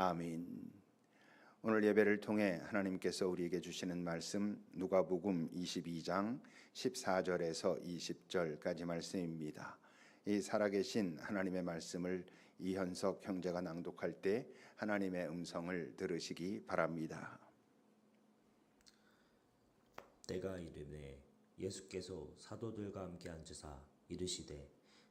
아멘. 오늘 예배를 통해 하나님께서 우리에게 주시는 말씀 누가복음 22장 14절에서 20절까지 말씀입니다. 이 살아계신 하나님의 말씀을 이현석 형제가 낭독할 때 하나님의 음성을 들으시기 바랍니다. 때가 이르매 예수께서 사도들과 함께 앉으사 이르시되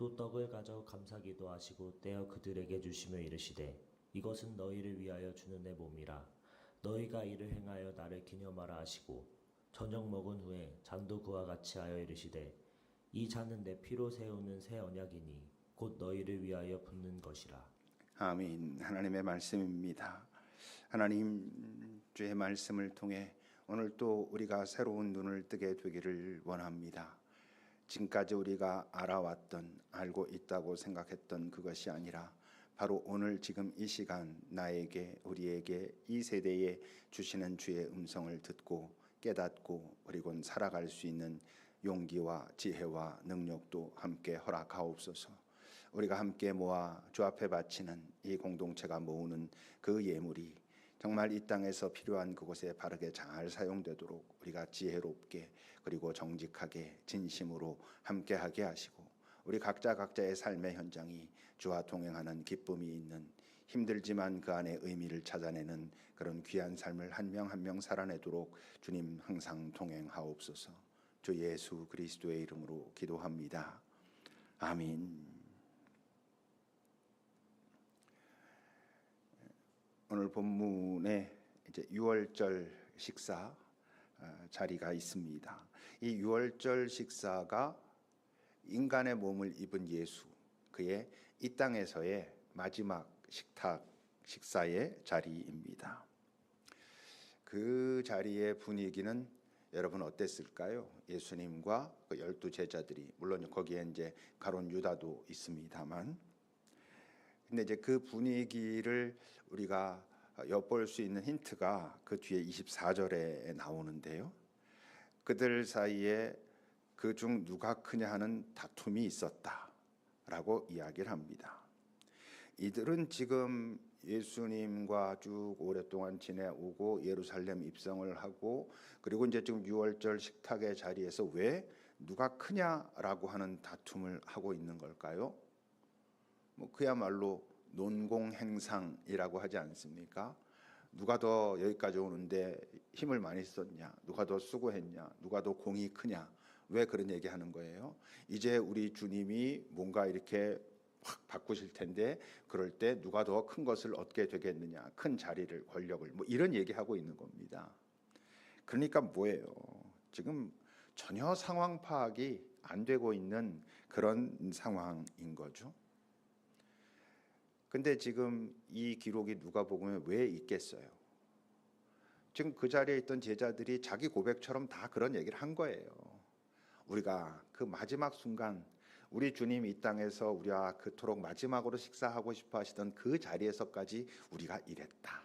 또 떡을 가져 감사 기도 하시고 떼어 그들에게 주시며 이르시되 이것은 너희를 위하여 주는 내 몸이라 너희가 이를 행하여 나를 기념하라 하시고 저녁 먹은 후에 잔도 그와 같이 하여 이르시되 이 잔은 내 피로 세우는 새 언약이니 곧 너희를 위하여 붓는 것이라 아멘. 하나님의 말씀입니다. 하나님 주의 말씀을 통해 오늘 또 우리가 새로운 눈을 뜨게 되기를 원합니다. 지금까지 우리가 알아왔던 알고 있다고 생각했던 그것이 아니라 바로 오늘 지금 이 시간 나에게 우리에게 이 세대에 주시는 주의 음성을 듣고 깨닫고 그리고 살아갈 수 있는 용기와 지혜와 능력도 함께 허락하옵소서. 우리가 함께 모아 주 앞에 바치는 이 공동체가 모으는 그 예물이 정말 이 땅에서 필요한 그곳에 바르게 잘 사용되도록 우리가 지혜롭게 그리고 정직하게 진심으로 함께하게 하시고 우리 각자 각자의 삶의 현장이 주와 동행하는 기쁨이 있는 힘들지만 그 안에 의미를 찾아내는 그런 귀한 삶을 한 명 한명 살아내도록 주님 항상 동행하옵소서. 주 예수 그리스도의 이름으로 기도합니다. 아멘. 오늘 본문에 이제 유월절 식사 어, 자리가 있습니다. 이 유월절 식사가 인간의 몸을 입은 예수 그의 이 땅에서의 마지막 식탁 식사의 자리입니다. 그 자리의 분위기는 여러분 어땠을까요? 예수님과 그 열두 제자들이 물론 거기에 이제 가론 유다도 있습니다만 근데 이제 그 분위기를 우리가 엿볼 수 있는 힌트가 그 뒤에 24절에 나오는데요. 그들 사이에 그 중 누가 크냐 하는 다툼이 있었다라고 이야기를 합니다. 이들은 지금 예수님과 쭉 오랫동안 지내오고 예루살렘 입성을 하고 그리고 이제 지금 6월절 식탁의 자리에서 왜 누가 크냐라고 하는 다툼을 하고 있는 걸까요? 뭐 그야말로 논공행상이라고 하지 않습니까? 누가 더 여기까지 오는데 힘을 많이 썼냐? 누가 더 수고했냐? 누가 더 공이 크냐? 왜 그런 얘기 하는 거예요? 이제 우리 주님이 뭔가 이렇게 확 바꾸실 텐데 그럴 때 누가 더 큰 것을 얻게 되겠느냐? 큰 자리를, 권력을 뭐 이런 얘기 하고 있는 겁니다. 그러니까 뭐예요? 지금 전혀 상황 파악이 안 되고 있는 그런 상황인 거죠. 근데 지금 이 기록이 누가복음에 왜 있겠어요? 지금 그 자리에 있던 제자들이 자기 고백처럼 다 그런 얘기를 한 거예요. 우리가 그 마지막 순간 우리 주님 이 땅에서 우리와 그토록 마지막으로 식사하고 싶어 하시던 그 자리에서까지 우리가 이랬다.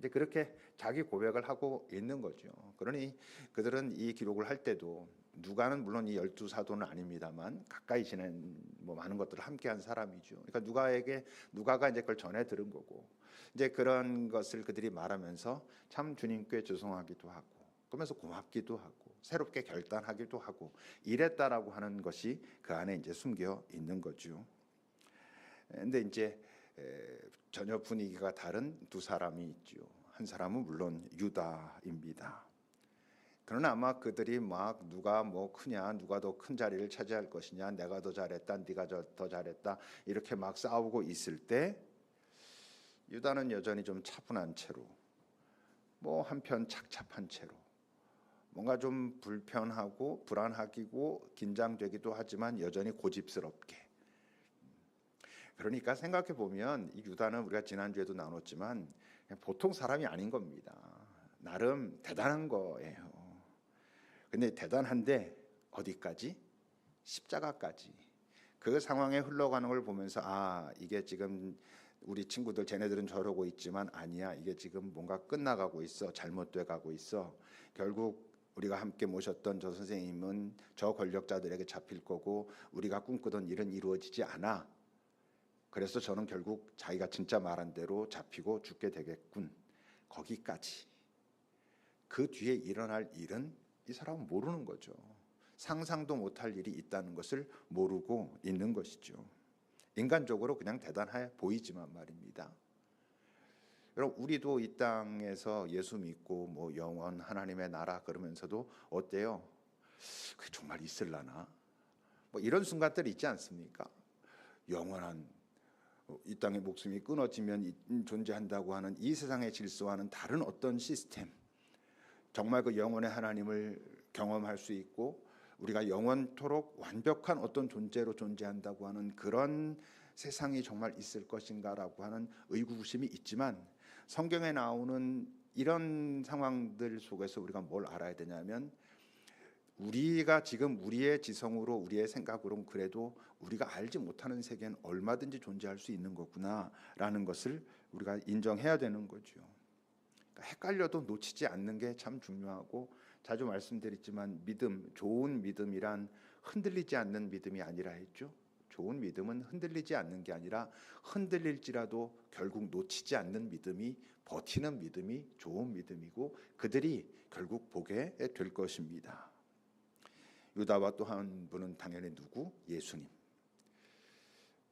이제 그렇게 자기 고백을 하고 있는 거죠. 그러니 그들은 이 기록을 할 때도 누가는 물론 이 열두 사도는 아닙니다만 가까이 지낸 뭐 많은 것들을 함께한 사람이죠. 그러니까 누가에게 누가가 이제 그걸 전해 들은 거고 이제 그런 것을 그들이 말하면서 참 주님께 죄송하기도 하고 그러면서 고맙기도 하고 새롭게 결단하기도 하고 이랬다라고 하는 것이 그 안에 이제 숨겨 있는 거죠. 근데 이제 전혀 분위기가 다른 두 사람이 있죠. 한 사람은 물론 유다입니다. 그러나 아마 그들이 막 누가 뭐 크냐, 누가 더 큰 자리를 차지할 것이냐, 내가 더 잘했다, 네가 더 잘했다 이렇게 막 싸우고 있을 때 유다는 여전히 좀 차분한 채로 뭐 한편 착잡한 채로 뭔가 좀 불편하고 불안하기고 긴장되기도 하지만 여전히 고집스럽게 그러니까 생각해 보면 이 유다는 우리가 지난주에도 나눴지만 보통 사람이 아닌 겁니다. 나름 대단한 거예요. 근데 대단한데 어디까지? 십자가까지. 그 상황에 흘러가는 걸 보면서 아 이게 지금 우리 친구들 쟤네들은 저러고 있지만 아니야. 이게 지금 뭔가 끝나가고 있어. 잘못돼 가고 있어. 결국 우리가 함께 모셨던 저 선생님은 저 권력자들에게 잡힐 거고 우리가 꿈꾸던 일은 이루어지지 않아. 그래서 저는 결국 자기가 진짜 말한 대로 잡히고 죽게 되겠군. 거기까지. 그 뒤에 일어날 일은 이 사람은 모르는 거죠. 상상도 못할 일이 있다는 것을 모르고 있는 것이죠. 인간적으로 그냥 대단해 보이지만 말입니다. 여러분 우리도 이 땅에서 예수 믿고 뭐 영원 하나님의 나라 그러면서도 어때요? 그게 정말 있을라나? 뭐 이런 순간들이 있지 않습니까? 영원한 어, 이 땅의 목숨이 끊어지면 이- 존재한다고 하는 이 세상의 질서와는 다른 어떤 시스템 정말 그 영원의 하나님을 경험할 수 있고 우리가 영원토록 완벽한 어떤 존재로 존재한다고 하는 그런 세상이 정말 있을 것인가라고 하는 의구심이 있지만 성경에 나오는 이런 상황들 속에서 우리가 뭘 알아야 되냐면 우리가 지금 우리의 지성으로 우리의 생각으로 그래도 우리가 알지 못하는 세계는 얼마든지 존재할 수 있는 거구나라는 것을 우리가 인정해야 되는 거죠. 그러니까 헷갈려도 놓치지 않는 게 참 중요하고 자주 말씀드렸지만 믿음, 좋은 믿음이란 흔들리지 않는 믿음이 아니라 했죠. 좋은 믿음은 흔들리지 않는 게 아니라 흔들릴지라도 결국 놓치지 않는 믿음이 버티는 믿음이 좋은 믿음이고 그들이 결국 보게 될 것입니다. 유다와 또 한 분은 당연히 누구? 예수님.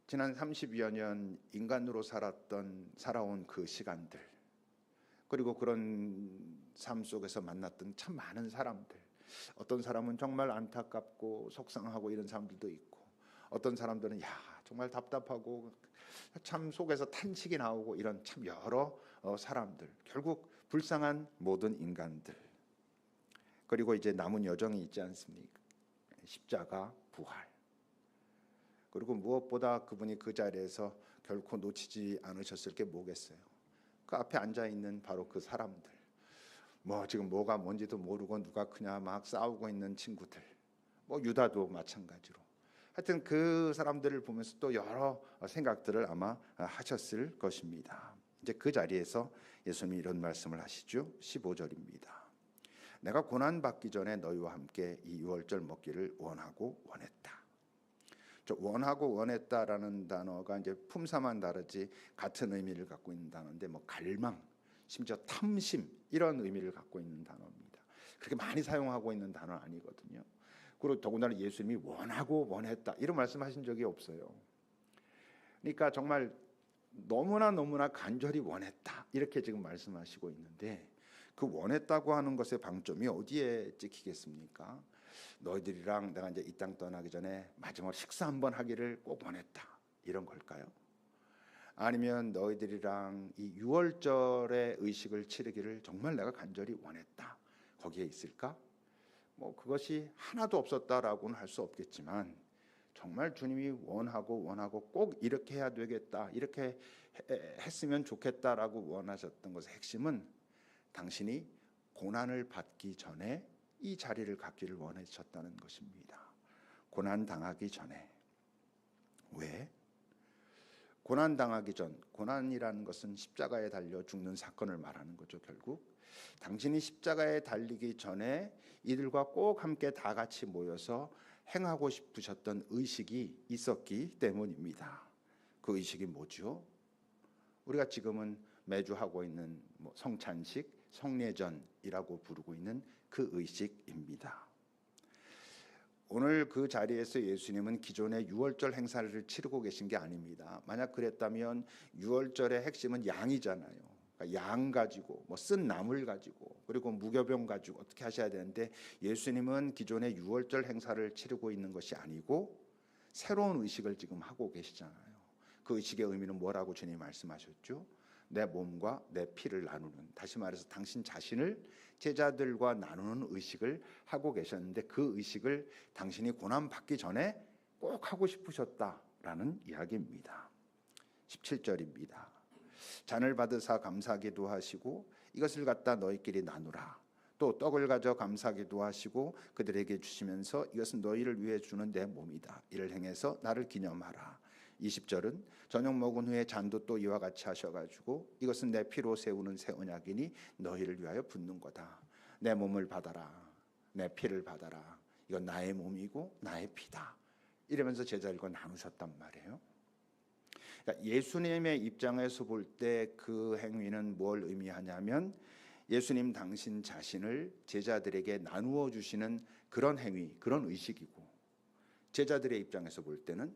지난 30여 년 인간으로 살았던 살아온 그 시간들 그리고 그런 삶 속에서 만났던 참 많은 사람들. 어떤 사람은 정말 안타깝고 속상하고 이런 사람들도 있고 어떤 사람들은 야 정말 답답하고 참 속에서 탄식이 나오고 이런 참 여러 어, 사람들. 결국 불쌍한 모든 인간들. 그리고 이제 남은 여정이 있지 않습니까? 십자가 부활. 그리고 무엇보다 그분이 그 자리에서 결코 놓치지 않으셨을 게 뭐겠어요 그 앞에 앉아 있는 바로 그 사람들 뭐 지금 뭐가 뭔지도 모르고 누가 크냐 막 싸우고 있는 친구들 뭐 유다도 마찬가지로 하여튼 그 사람들을 보면서 또 여러 생각들을 아마 하셨을 것입니다. 이제 그 자리에서 예수님이 이런 말씀을 하시죠. 15절입니다. 내가 고난 받기 전에 너희와 함께 이 유월절 먹기를 원하고 원했다. 저 원하고 원했다라는 단어가 이제 품사만 다르지 같은 의미를 갖고 있는 단어인데 뭐 갈망, 심지어 탐심 이런 의미를 갖고 있는 단어입니다. 그렇게 많이 사용하고 있는 단어 아니거든요. 그리고 더군다나 예수님이 원하고 원했다 이런 말씀하신 적이 없어요. 그러니까 정말 너무나 너무나 간절히 원했다 이렇게 지금 말씀하시고 있는데 그 원했다고 하는 것의 방점이 어디에 찍히겠습니까? 너희들이랑 내가 이제 이 땅 떠나기 전에 마지막 식사 한번 하기를 꼭 원했다 이런 걸까요? 아니면 너희들이랑 이 유월절의 의식을 치르기를 정말 내가 간절히 원했다 거기에 있을까? 뭐 그것이 하나도 없었다라고는 할 수 없겠지만 정말 주님이 원하고 원하고 꼭 이렇게 해야 되겠다 이렇게 해- 했으면 좋겠다라고 원하셨던 것의 핵심은 당신이 고난을 받기 전에 이 자리를 갖기를 원하셨다는 것입니다. 고난 당하기 전에 왜? 고난 당하기 전 고난이라는 것은 십자가에 달려 죽는 사건을 말하는 거죠 결국 당신이 십자가에 달리기 전에 이들과 꼭 함께 다 같이 모여서 행하고 싶으셨던 의식이 있었기 때문입니다. 그 의식이 뭐죠? 우리가 지금은 매주 하고 있는 뭐 성찬식, 성례전이라고 부르고 있는 그 의식입니다. 오늘 그 자리에서 예수님은 기존의 유월절 행사를 치르고 계신 게 아닙니다. 만약 그랬다면 유월절의 핵심은 양이잖아요. 그러니까 양 가지고 뭐 쓴 나물 가지고 그리고 무교병 가지고 어떻게 하셔야 되는데 예수님은 기존의 유월절 행사를 치르고 있는 것이 아니고 새로운 의식을 지금 하고 계시잖아요. 그 의식의 의미는 뭐라고 주님 말씀하셨죠? 내 몸과 내 피를 나누는 다시 말해서 당신 자신을 제자들과 나누는 의식을 하고 계셨는데 그 의식을 당신이 고난 받기 전에 꼭 하고 싶으셨다라는 이야기입니다. 17절입니다. 잔을 받으사 감사기도 하시고 이것을 갖다 너희끼리 나누라. 또 떡을 가져 감사기도 하시고 그들에게 주시면서 이것은 너희를 위해 주는 내 몸이다. 이를 행해서 나를 기념하라. 20절은 저녁 먹은 후에 잔도 또 이와 같이 하셔가지고 이것은 내 피로 세우는 새 언약이니 너희를 위하여 붓는 거다. 내 몸을 받아라. 내 피를 받아라. 이건 나의 몸이고 나의 피다. 이러면서 제자들과 나누셨단 말이에요. 그러니까 예수님의 입장에서 볼 때 그 행위는 뭘 의미하냐면 예수님 당신 자신을 제자들에게 나누어 주시는 그런 행위, 그런 의식이고 제자들의 입장에서 볼 때는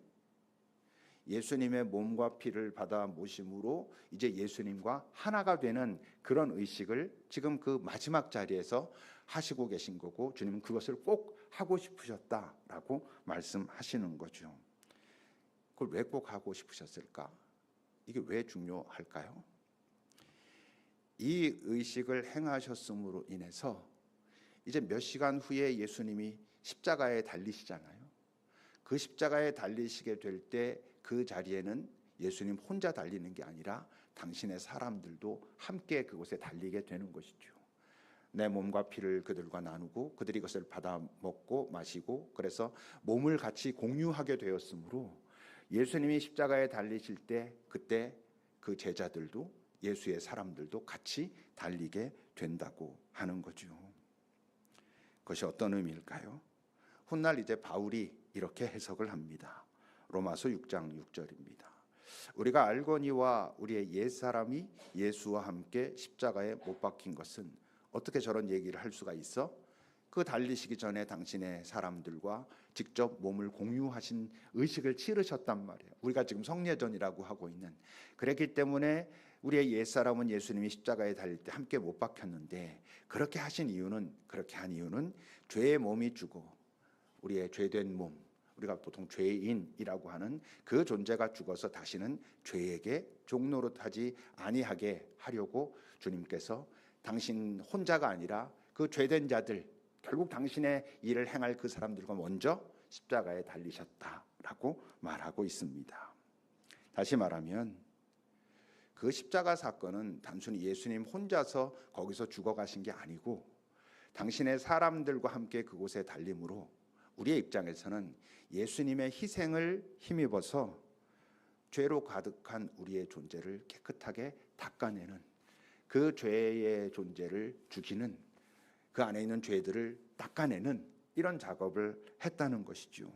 예수님의 몸과 피를 받아 모심으로 이제 예수님과 하나가 되는 그런 의식을 지금 그 마지막 자리에서 하시고 계신 거고 주님은 그것을 꼭 하고 싶으셨다라고 말씀하시는 거죠. 그걸 왜 꼭 하고 싶으셨을까? 이게 왜 중요할까요? 이 의식을 행하셨음으로 인해서 이제 몇 시간 후에 예수님이 십자가에 달리시잖아요. 그 십자가에 달리시게 될 때 그 자리에는 예수님 혼자 달리는 게 아니라 당신의 사람들도 함께 그곳에 달리게 되는 것이죠. 내 몸과 피를 그들과 나누고 그들이 그것을 받아 먹고 마시고 그래서 몸을 같이 공유하게 되었으므로 예수님이 십자가에 달리실 때 그때 그 제자들도 예수의 사람들도 같이 달리게 된다고 하는 거죠. 그것이 어떤 의미일까요? 훗날 이제 바울이 이렇게 해석을 합니다. 로마서 6장 6절입니다. 우리가 알거니와 우리의 옛 사람이 예수와 함께 십자가에 못 박힌 것은 어떻게 저런 얘기를 할 수가 있어? 그 달리시기 전에 당신의 사람들과 직접 몸을 공유하신 의식을 치르셨단 말이에요. 우리가 지금 성례전이라고 하고 있는 그랬기 때문에 우리의 옛 사람은 예수님이 십자가에 달릴 때 함께 못 박혔는데 그렇게 하신 이유는 그렇게 한 이유는 죄의 몸이 죽어 우리의 죄된 몸 우리가 보통 죄인이라고 하는 그 존재가 죽어서 다시는 죄에게 종노릇하지 아니하게 하려고 주님께서 당신 혼자가 아니라 그 죄된 자들 결국 당신의 일을 행할 그 사람들과 먼저 십자가에 달리셨다라고 말하고 있습니다. 다시 말하면 그 십자가 사건은 단순히 예수님 혼자서 거기서 죽어가신 게 아니고 당신의 사람들과 함께 그곳에 달림으로 우리의 입장에서는 예수님의 희생을 힘입어서 죄로 가득한 우리의 존재를 깨끗하게 닦아내는 그 죄의 존재를 죽이는 그 안에 있는 죄들을 닦아내는 이런 작업을 했다는 것이죠.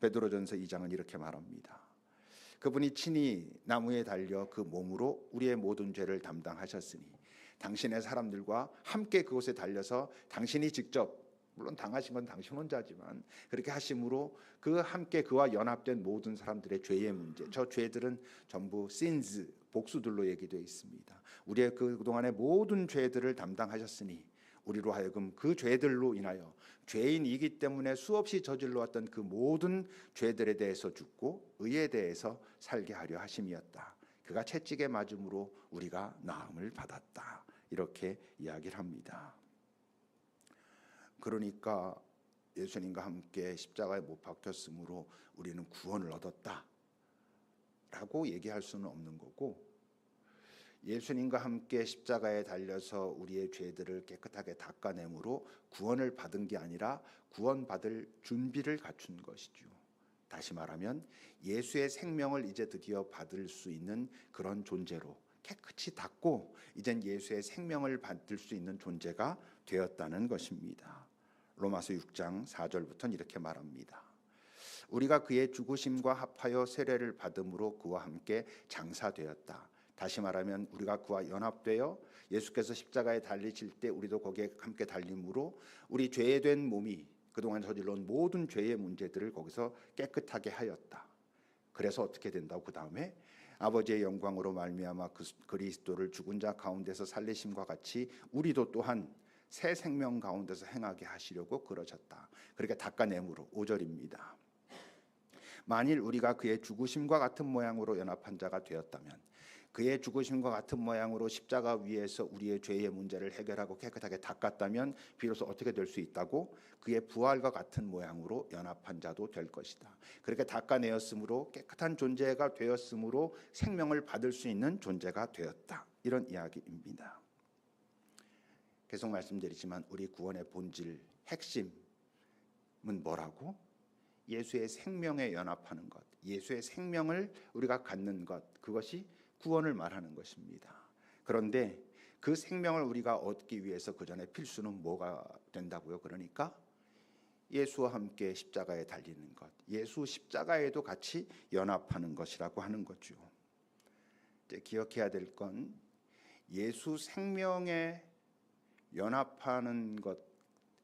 베드로전서 2장은 이렇게 말합니다. 그분이 친히 나무에 달려 그 몸으로 우리의 모든 죄를 담당하셨으니 당신의 사람들과 함께 그곳에 달려서 당신이 직접 물론 당하신 건 당신 혼자지만 그렇게 하심으로 그 함께 그와 연합된 모든 사람들의 죄의 문제 저 죄들은 전부 sins 복수들로 얘기되어 있습니다. 우리의 그 그동안의 모든 죄들을 담당하셨으니 우리로 하여금 그 죄들로 인하여 죄인이기 때문에 수없이 저질러 왔던 그 모든 죄들에 대해서 죽고 의에 대해서 살게 하려 하심이었다. 그가 채찍에 맞음으로 우리가 나음을 받았다. 이렇게 이야기를 합니다. 그러니까 예수님과 함께 십자가에 못 박혔으므로 우리는 구원을 얻었다. 라고 얘기할 수는 없는 거고 예수님과 함께 십자가에 달려서 우리의 죄들을 깨끗하게 닦아내므로 구원을 받은 게 아니라 구원받을 준비를 갖춘 것이죠. 다시 말하면 예수의 생명을 이제 드디어 받을 수 있는 그런 존재로 깨끗이 닦고 이젠 예수의 생명을 받을 수 있는 존재가 되었다는 것입니다. 로마서 6장 4절부터는 이렇게 말합니다. 우리가 그의 죽으심과 합하여 세례를 받음으로 그와 함께 장사되었다. 다시 말하면 우리가 그와 연합되어 예수께서 십자가에 달리실 때 우리도 거기에 함께 달림으로 우리 죄된 몸이 그동안 저질러온 모든 죄의 문제들을 거기서 깨끗하게 하였다. 그래서 어떻게 된다고 그 다음에 아버지의 영광으로 말미암아 그 그리스도를 죽은 자 가운데서 살리심과 같이 우리도 또한 새 생명 가운데서 행하게 하시려고 그러셨다. 그렇게 닦아내므로 5절입니다. 만일 우리가 그의 죽으심과 같은 모양으로 연합한 자가 되었다면 그의 죽으심과 같은 모양으로 십자가 위에서 우리의 죄의 문제를 해결하고 깨끗하게 닦았다면 비로소 어떻게 될 수 있다고 그의 부활과 같은 모양으로 연합한 자도 될 것이다. 그렇게 닦아내었으므로 깨끗한 존재가 되었으므로 생명을 받을 수 있는 존재가 되었다. 이런 이야기입니다. 계속 말씀드리지만 우리 구원의 본질 핵심은 뭐라고? 예수의 생명에 연합하는 것, 예수의 생명을 우리가 갖는 것, 그것이 구원을 말하는 것입니다. 그런데 그 생명을 우리가 얻기 위해서 그 전에 필수는 뭐가 된다고요? 그러니까 예수와 함께 십자가에 달리는 것, 예수 십자가에도 같이 연합하는 것이라고 하는 거죠. 기억해야 될 건 예수 생명에 연합하는 것,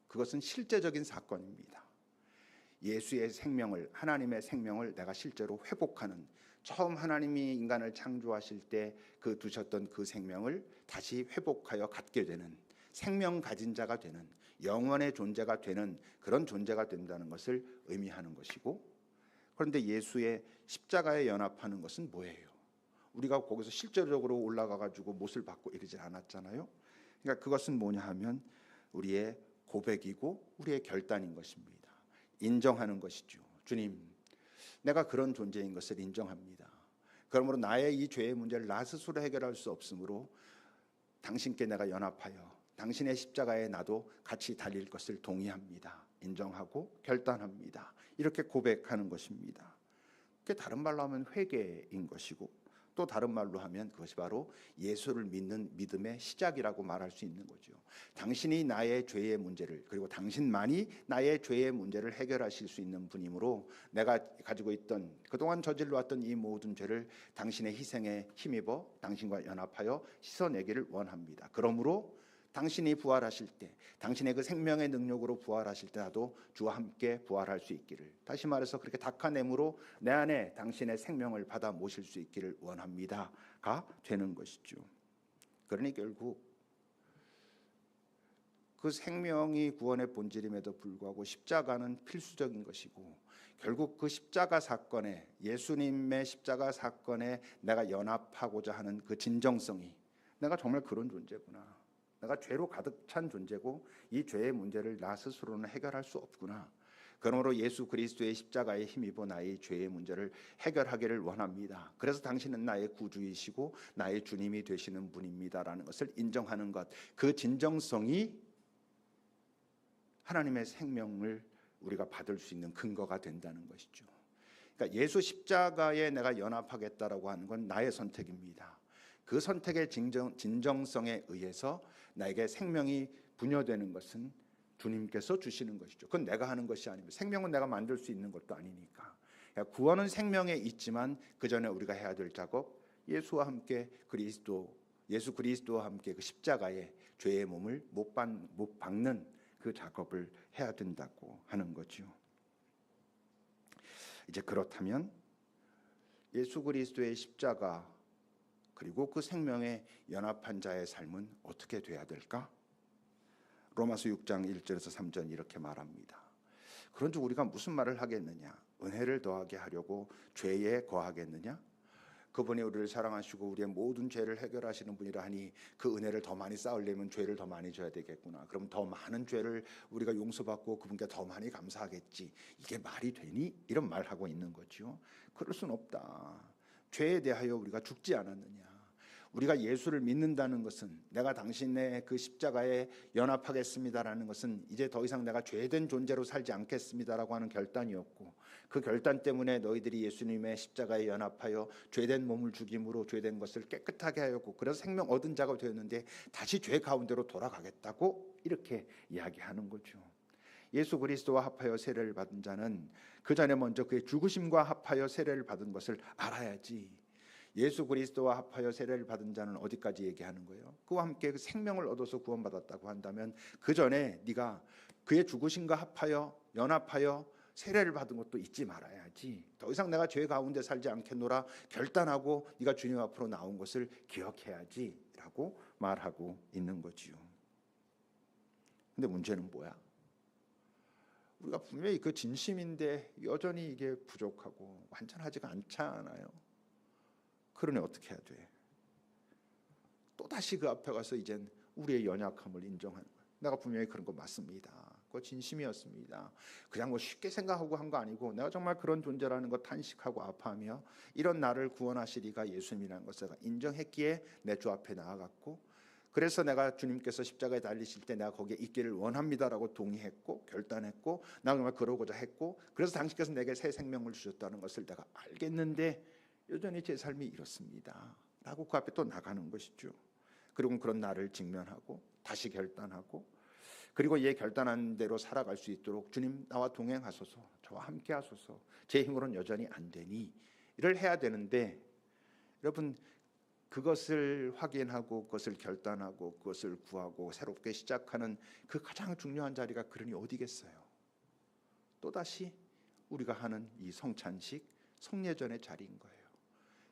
그것은 실제적인 사건입니다. 예수의 생명을 하나님의 생명을 내가 실제로 회복하는 처음 하나님이 인간을 창조하실 때 그 두셨던 그 생명을 다시 회복하여 갖게 되는 생명 가진 자가 되는 영원의 존재가 되는 그런 존재가 된다는 것을 의미하는 것이고 그런데 예수의 십자가에 연합하는 것은 뭐예요? 우리가 거기서 실제적으로 올라가 가지고 못을 받고 이러질 않았잖아요. 그러니까 그것은 뭐냐 하면 우리의 고백이고 우리의 결단인 것입니다. 인정하는 것이죠. 주님, 내가 그런 존재인 것을 인정합니다. 그러므로 나의 이 죄의 문제를 나 스스로 해결할 수 없으므로 당신께 내가 연합하여 당신의 십자가에 나도 같이 달릴 것을 동의합니다. 인정하고 결단합니다. 이렇게 고백하는 것입니다. 그게 다른 말로 하면 회개인 것이고 또 다른 말로 하면 그것이 바로 예수를 믿는 믿음의 시작이라고 말할 수 있는 거죠. 당신이 나의 죄의 문제를 그리고 당신만이 나의 죄의 문제를 해결하실 수 있는 분이므로 내가 가지고 있던 그동안 저질러 왔던 이 모든 죄를 당신의 희생에 힘입어 당신과 연합하여 씻어내기를 원합니다. 그러므로 당신이 부활하실 때, 당신의 그 생명의 능력으로 부활하실 때 나도 주와 함께 부활할 수 있기를. 다시 말해서 그렇게 닭한냄으로 내 안에 당신의 생명을 받아 모실 수 있기를 원합니다가 되는 것이죠. 그러니 결국 그 생명이 구원의 본질임에도 불구하고 십자가는 필수적인 것이고 결국 그 십자가 사건에 예수님의 십자가 사건에 내가 연합하고자 하는 그 진정성이 내가 정말 그런 존재구나. 내가 죄로 가득 찬 존재고 이 죄의 문제를 나 스스로는 해결할 수 없구나. 그러므로 예수 그리스도의 십자가에 힘입어 나의 죄의 문제를 해결하기를 원합니다. 그래서 당신은 나의 구주이시고 나의 주님이 되시는 분입니다라는 것을 인정하는 것. 그 진정성이 하나님의 생명을 우리가 받을 수 있는 근거가 된다는 것이죠. 그러니까 예수 십자가에 내가 연합하겠다라고 하는 건 나의 선택입니다. 그 선택의 진정, 진정성에 의해서 나에게 생명이 부여되는 것은 주님께서 주시는 것이죠. 그건 내가 하는 것이 아닙니다. 생명은 내가 만들 수 있는 것도 아니니까. 그러니까 구원은 생명에 있지만 그 전에 우리가 해야 될 작업, 예수와 함께 그리스도, 예수 그리스도와 함께 그 십자가에 죄의 몸을 못, 받, 못 박는 그 작업을 해야 된다고 하는 거죠. 이제 그렇다면 예수 그리스도의 십자가 그리고 그 생명에 연합한 자의 삶은 어떻게 돼야 될까? 로마서 6장 1절에서 3절 이렇게 말합니다. 그런즉 우리가 무슨 말을 하겠느냐? 은혜를 더하게 하려고 죄에 거하겠느냐? 그분이 우리를 사랑하시고 우리의 모든 죄를 해결하시는 분이라 하니 그 은혜를 더 많이 쌓으려면 죄를 더 많이 져야 되겠구나. 그럼 더 많은 죄를 우리가 용서받고 그분께 더 많이 감사하겠지. 이게 말이 되니? 이런 말하고 있는 거죠. 그럴 순 없다. 죄에 대하여 우리가 죽지 않았느냐? 우리가 예수를 믿는다는 것은 내가 당신의 그 십자가에 연합하겠습니다라는 것은 이제 더 이상 내가 죄된 존재로 살지 않겠습니다라고 하는 결단이었고 그 결단 때문에 너희들이 예수님의 십자가에 연합하여 죄된 몸을 죽임으로 죄된 것을 깨끗하게 하였고 그래서 생명 얻은 자가 되었는데 다시 죄 가운데로 돌아가겠다고 이렇게 이야기하는 거죠. 예수 그리스도와 합하여 세례를 받은 자는 그 전에 먼저 그의 죽으심과 합하여 세례를 받은 것을 알아야지. 예수 그리스도와 합하여 세례를 받은 자는 어디까지 얘기하는 거예요? 그와 함께 그 생명을 얻어서 구원받았다고 한다면 그 전에 네가 그의 죽으심과 합하여 연합하여 세례를 받은 것도 잊지 말아야지. 더 이상 내가 죄 가운데 살지 않겠노라 결단하고 네가 주님 앞으로 나온 것을 기억해야지라고 말하고 있는 거지요. 근데 문제는 뭐야? 우리가 분명히 그 진심인데 여전히 이게 부족하고 완전하지가 않잖아요. 그러니 어떻게 해야 돼? 또 다시 그 앞에 가서 이젠 우리의 연약함을 인정하는 거야. 내가 분명히 그런 거 맞습니다. 그거 진심이었습니다. 그냥 뭐 쉽게 생각하고 한 거 아니고 내가 정말 그런 존재라는 거 탄식하고 아파하며 이런 나를 구원하시리가 예수님이라는 것을 인정했기에 내 주 앞에 나아갔고 그래서 내가 주님께서 십자가에 달리실 때 내가 거기에 있기를 원합니다라고 동의했고 결단했고 나 정말 그러고자 했고 그래서 당신께서 내게 새 생명을 주셨다는 것을 내가 알겠는데 여전히 제 삶이 이렇습니다 라고 그 앞에 또 나가는 것이죠. 그리고 그런 나를 직면하고 다시 결단하고 그리고 얘 결단한 대로 살아갈 수 있도록 주님 나와 동행하소서 저와 함께 하소서 제 힘으로는 여전히 안 되니 이를 해야 되는데 여러분 그것을 확인하고 그것을 결단하고 그것을 구하고 새롭게 시작하는 그 가장 중요한 자리가 그러니 어디겠어요? 또다시 우리가 하는 이 성찬식 성례전의 자리인 거예요.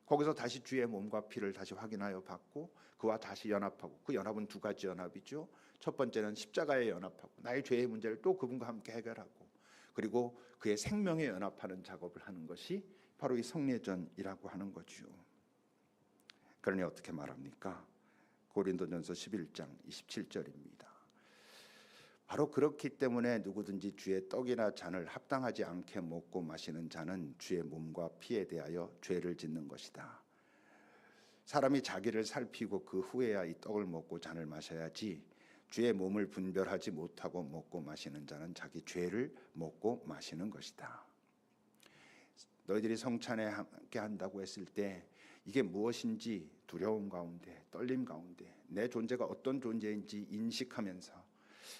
거기서 다시 주의 몸과 피를 다시 확인하여 받고 그와 다시 연합하고 그 연합은 두 가지 연합이죠. 첫 번째는 십자가에 연합하고 나의 죄의 문제를 또 그분과 함께 해결하고 그리고 그의 생명에 연합하는 작업을 하는 것이 바로 이 성례전이라고 하는 거죠. 그러니 어떻게 말합니까? 고린도전서 11장 27절입니다. 바로 그렇기 때문에 누구든지 주의 떡이나 잔을 합당하지 않게 먹고 마시는 자는 주의 몸과 피에 대하여 죄를 짓는 것이다. 사람이 자기를 살피고 그 후에야 이 떡을 먹고 잔을 마셔야지 주의 몸을 분별하지 못하고 먹고 마시는 자는 자기 죄를 먹고 마시는 것이다. 너희들이 성찬에 함께 한다고 했을 때 이게 무엇인지 두려움 가운데 떨림 가운데 내 존재가 어떤 존재인지 인식하면서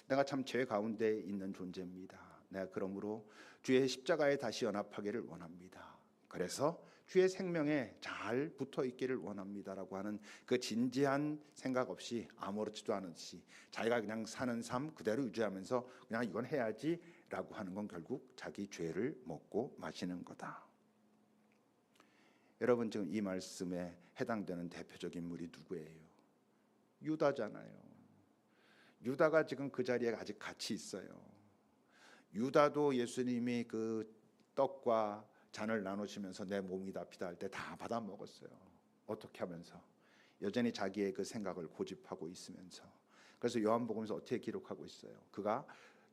내가 참 죄 가운데 있는 존재입니다. 내가 그러므로 주의 십자가에 다시 연합하기를 원합니다. 그래서 주의 생명에 잘 붙어 있기를 원합니다라고 하는 그 진지한 생각 없이 아무렇지도 않듯이 자기가 그냥 사는 삶 그대로 유지하면서 그냥 이건 해야지라고 하는 건 결국 자기 죄를 먹고 마시는 거다. 여러분 지금 이 말씀에 해당되는 대표적인 인물이 누구예요? 유다잖아요. 유다가 지금 그 자리에 아직 같이 있어요. 유다도 예수님이 그 떡과 잔을 나누시면서 내 몸이 다 피다 할 때 다 받아 먹었어요. 어떻게 하면서 여전히 자기의 그 생각을 고집하고 있으면서 그래서 요한복음에서 어떻게 기록하고 있어요. 그가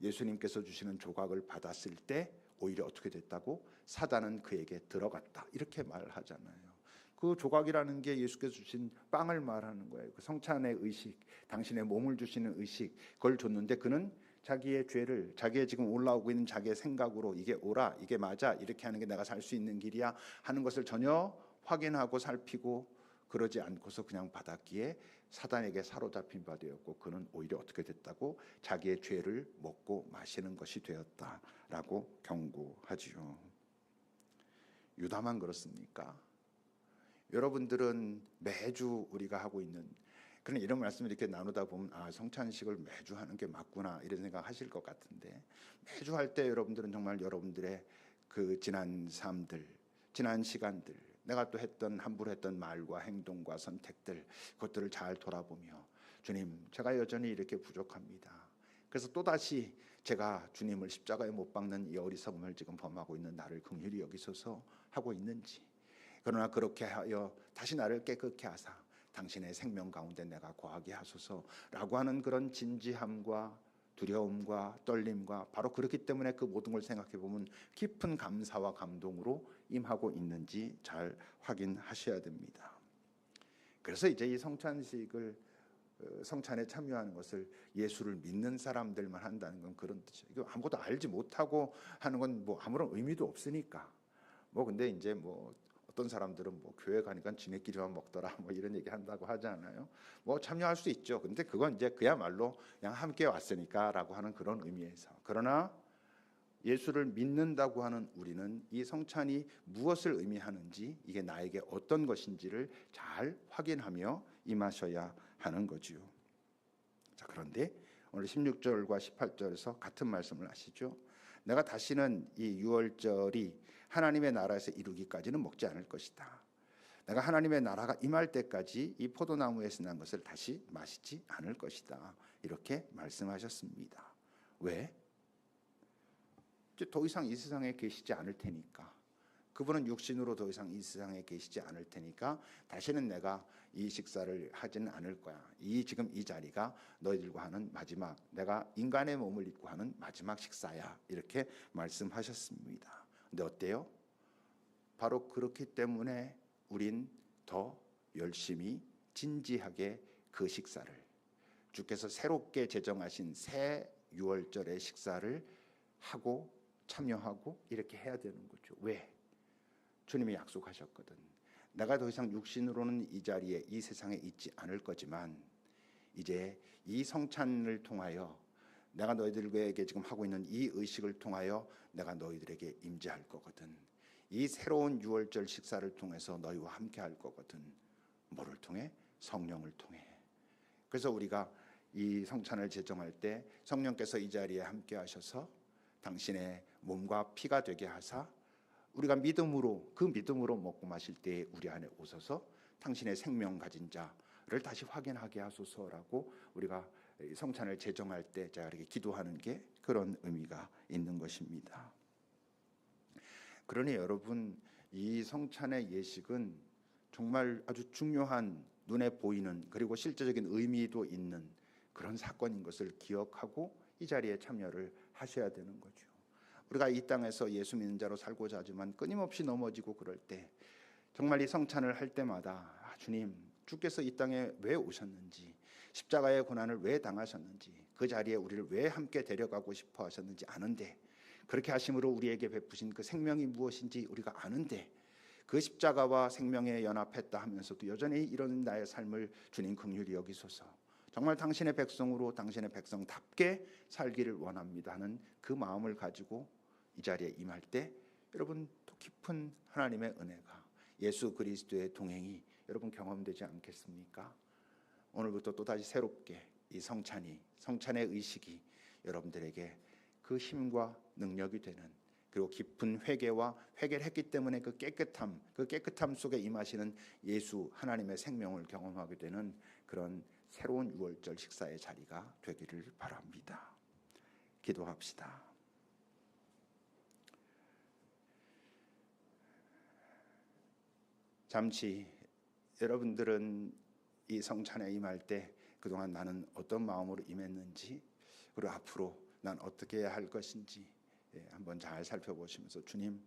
예수님께서 주시는 조각을 받았을 때 오히려 어떻게 됐다고 사단은 그에게 들어갔다 이렇게 말을 하잖아요. 그 조각이라는 게 예수께서 주신 빵을 말하는 거예요. 그 성찬의 의식, 당신의 몸을 주시는 의식, 그걸 줬는데 그는 자기의 죄를 자기의 지금 올라오고 있는 자기의 생각으로 이게 옳아, 이게 맞아, 이렇게 하는 게 내가 살 수 있는 길이야 하는 것을 전혀 확인하고 살피고 그러지 않고서 그냥 받았기에 사단에게 사로잡힌 바 되었고 그는 오히려 어떻게 됐다고 자기의 죄를 먹고 마시는 것이 되었다라고 경고하지요. 유다만 그렇습니까? 여러분들은 매주 우리가 하고 있는 그런 이런 말씀을 이렇게 나누다 보면 아 성찬식을 매주 하는 게 맞구나 이런 생각 하실 것 같은데 매주 할 때 여러분들은 정말 여러분들의 그 지난 삶들 지난 시간들 내가 또 했던 함부로 했던 말과 행동과 선택들 그것들을 잘 돌아보며 주님 제가 여전히 이렇게 부족합니다. 그래서 또 다시 제가 주님을 십자가에 못 박는 이 어리석음을 지금 범하고 있는 나를 긍휼히 여기소서 하고 있는지 그러나 그렇게 하여 다시 나를 깨끗게 하사 당신의 생명 가운데 내가 거하게 하소서라고 하는 그런 진지함과 두려움과 떨림과 바로 그렇기 때문에 그 모든 걸 생각해 보면 깊은 감사와 감동으로 임하고 있는지 잘 확인하셔야 됩니다. 그래서 이제 이 성찬식을 어, 성찬에 참여하는 것을 예수를 믿는 사람들만 한다는 건 그런 뜻이에요. 이거 아무것도 알지 못하고 하는 건 뭐 아무런 의미도 없으니까. 뭐 근데 이제 뭐 어떤 사람들은 뭐 교회 가니까 지네끼리만 먹더라 뭐 이런 얘기 한다고 하잖아요. 뭐 참여할 수 있죠. 근데 그건 이제 그야말로 그냥 함께 왔으니까라고 하는 그런 의미에서. 그러나 예수를 믿는다고 하는 우리는 이 성찬이 무엇을 의미하는지 이게 나에게 어떤 것인지를 잘 확인하며 임하셔야 하는 거지요. 자, 그런데 오늘 16절과 18절에서 같은 말씀을 하시죠. 내가 다시는 이 유월절이 하나님의 나라에서 이루기까지는 먹지 않을 것이다. 내가 하나님의 나라가 임할 때까지 이 포도나무에서 난 것을 다시 마시지 않을 것이다. 이렇게 말씀하셨습니다. 왜? 더 이상 이 세상에 계시지 않을 테니까. 그분은 육신으로 더 이상 이 세상에 계시지 않을 테니까 다시는 내가 이 식사를 하지는 않을 거야. 이 지금 이 자리가 너희들과 하는 마지막 내가 인간의 몸을 입고 하는 마지막 식사야. 이렇게 말씀하셨습니다. 근데 어때요? 바로 그렇기 때문에 우린 더 열심히 진지하게 그 식사를 주께서 새롭게 제정하신 새 유월절의 식사를 하고 참여하고 이렇게 해야 되는 거죠. 왜? 주님이 약속하셨거든. 내가 더 이상 육신으로는 이 자리에 이 세상에 있지 않을 거지만 이제 이 성찬을 통하여 내가 너희들에게 지금 하고 있는 이 의식을 통하여 내가 너희들에게 임재할 거거든. 이 새로운 유월절 식사를 통해서 너희와 함께 할 거거든. 뭐를 통해? 성령을 통해. 그래서 우리가 이 성찬을 제정할 때 성령께서 이 자리에 함께 하셔서 당신의 몸과 피가 되게 하사 우리가 믿음으로 그 믿음으로 먹고 마실 때 우리 안에 오셔서 당신의 생명 가진 자를 다시 확인하게 하소서라고 우리가 이 성찬을 제정할 때 제가 이렇게 기도하는 게 그런 의미가 있는 것입니다. 그러니 여러분 이 성찬의 예식은 정말 아주 중요한 눈에 보이는 그리고 실제적인 의미도 있는 그런 사건인 것을 기억하고 이 자리에 참여를 하셔야 되는 거죠. 우리가 이 땅에서 예수 믿는 자로 살고자 하지만 끊임없이 넘어지고 그럴 때 정말 이 성찬을 할 때마다 아, 주님 주께서 이 땅에 왜 오셨는지 십자가의 고난을 왜 당하셨는지 그 자리에 우리를 왜 함께 데려가고 싶어 하셨는지 아는데 그렇게 하심으로 우리에게 베푸신 그 생명이 무엇인지 우리가 아는데 그 십자가와 생명에 연합했다 하면서도 여전히 이런 나의 삶을 주님 긍휼히 여기소서. 정말 당신의 백성으로 당신의 백성답게 살기를 원합니다 하는 그 마음을 가지고 이 자리에 임할 때 여러분 또 깊은 하나님의 은혜가 예수 그리스도의 동행이 여러분 경험되지 않겠습니까? 오늘부터 또 다시 새롭게 이 성찬이 성찬의 의식이 여러분들에게 그 힘과 능력이 되는 그리고 깊은 회개와 회개를 했기 때문에 그 깨끗함, 그 깨끗함 속에 임하시는 예수 하나님의 생명을 경험하게 되는 그런 새로운 유월절 식사의 자리가 되기를 바랍니다. 기도합시다. 잠시 여러분들은 이 성찬에 임할 때 그동안 나는 어떤 마음으로 임했는지 그리고 앞으로 난 어떻게 해야 할 것인지 예, 한번 잘 살펴보시면서 주님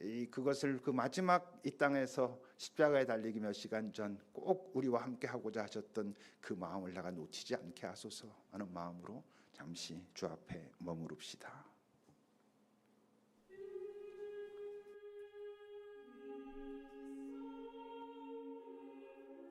이 그것을 그 마지막 이 땅에서 십자가에 달리기 몇 시간 전 꼭 우리와 함께 하고자 하셨던 그 마음을 내가 놓치지 않게 하소서 하는 마음으로 잠시 주 앞에 머무릅시다.